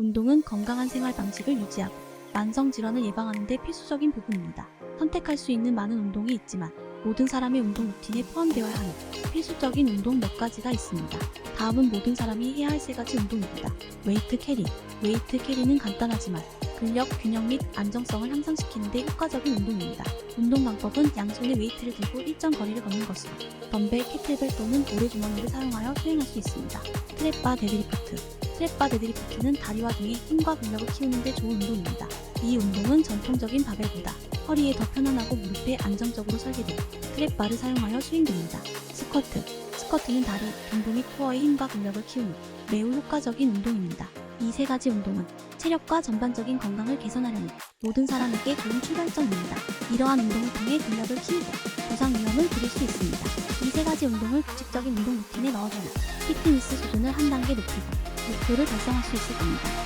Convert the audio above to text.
운동은 건강한 생활 방식을 유지하고 만성 질환을 예방하는 데 필수적인 부분입니다. 선택할 수 있는 많은 운동이 있지만 모든 사람의 운동 루틴에 포함되어야 하는 필수적인 운동 몇 가지가 있습니다. 다음은 모든 사람이 해야 할 세 가지 운동입니다. 웨이트 캐리. 웨이트 캐리는 간단하지만 근력, 균형 및 안정성을 향상시키는 데 효과적인 운동입니다. 운동 방법은 양손에 웨이트를 들고 일정 거리를 걷는 것으로 덤벨, 캐틀벨 또는 오래주머니를 사용하여 수행할 수 있습니다. 트랩바 데드리프트. 트랩바 데드리프트는 다리와 등의 힘과 근력을 키우는 데 좋은 운동입니다. 이 운동은 전통적인 바벨보다 허리에 더 편안하고 무릎에 안정적으로 설계된 트랩바를 사용하여 수행됩니다. 스쿼트. 스쿼트는 다리, 등부 및 코어의 힘과 근력을 키우는 매우 효과적인 운동입니다. 이 세 가지 운동은 체력과 전반적인 건강을 개선하려는 모든 사람에게 좋은 출발점입니다. 이러한 운동을 통해 근력을 키우고 부상 위험을 줄일 수 있습니다. 이 세 가지 운동을 규칙적인 운동 루틴에 넣어주면 피트니스 수준을 한 단계 높이고 목표를 달성할 수 있을 겁니다.